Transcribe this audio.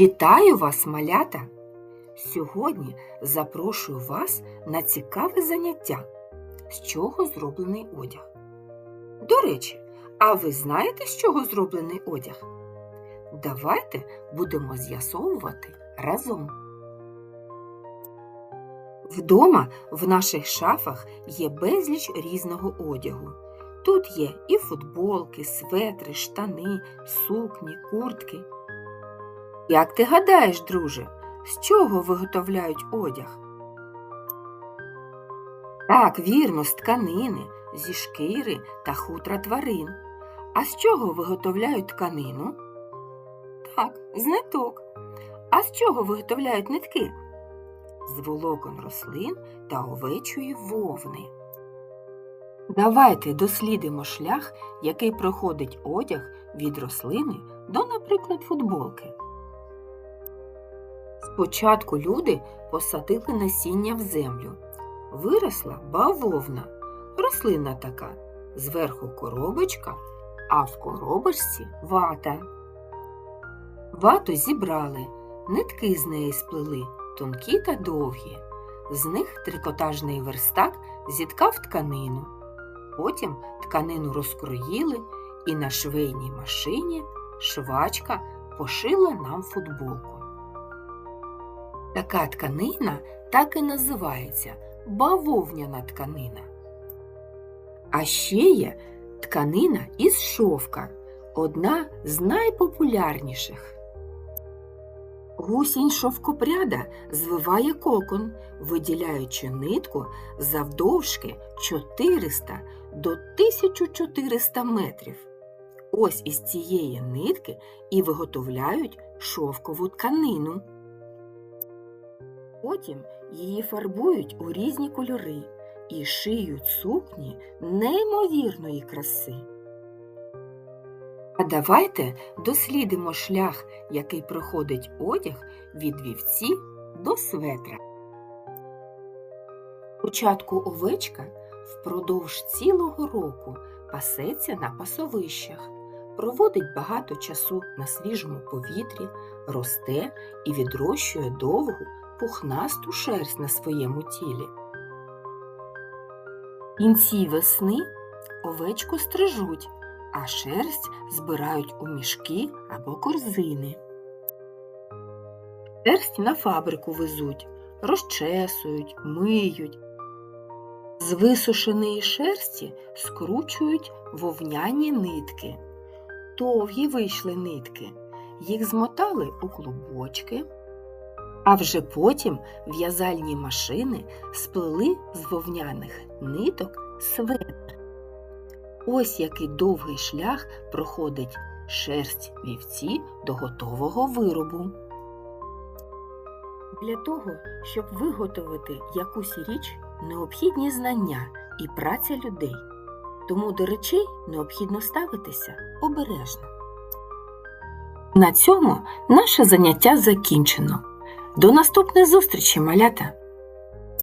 Вітаю вас, малята! Сьогодні запрошую вас на цікаве заняття, з чого зроблений одяг. До речі, а ви знаєте, з чого зроблений одяг? Давайте будемо з'ясовувати разом. Вдома в наших шафах є безліч різного одягу. Тут є і футболки, светри, штани, сукні, куртки. Як ти гадаєш, друже, з чого виготовляють одяг? Так, вірно, з тканини, зі шкіри та хутра тварин. А з чого виготовляють тканину? Так, з ниток. А з чого виготовляють нитки? З волокон рослин та овечої вовни. Давайте дослідимо шлях, який проходить одяг від рослини до, наприклад, футболки. Спочатку люди посадили насіння в землю. Виросла бавовна, рослина така, зверху коробочка, а в коробочці вата. Вату зібрали, нитки з неї сплели, тонкі та довгі. З них трикотажний верстак зіткав тканину. Потім тканину розкроїли, і на швейній машині швачка пошила нам футболку. Така тканина так і називається бавовняна тканина. А ще є тканина із шовка, одна з найпопулярніших. Гусінь шовкопряда звиває кокон, виділяючи нитку завдовжки 400 до 1400 метрів. Ось із цієї нитки і виготовляють шовкову тканину. Потім її фарбують у різні кольори і шиють сукні неймовірної краси. А давайте дослідимо шлях, який проходить одяг від вівці до светра. Спочатку овечка впродовж цілого року пасеться на пасовищах, проводить багато часу на свіжому повітрі, росте і відрощує довгу пухнасту шерсть на своєму тілі. Кінці весни овечку стрижуть, а шерсть збирають у мішки або корзини. Шерсть на фабрику везуть, розчесують, миють. З висушеної шерсті скручують вовняні нитки. Довгі вийшли нитки, їх змотали у клубочки. А вже потім в'язальні машини сплели з вовняних ниток светр. Ось який довгий шлях проходить шерсть вівці до готового виробу. Для того, щоб виготовити якусь річ, необхідні знання і праця людей. Тому до речей необхідно ставитися обережно. На цьому наше заняття закінчено. До наступної зустрічі, малята!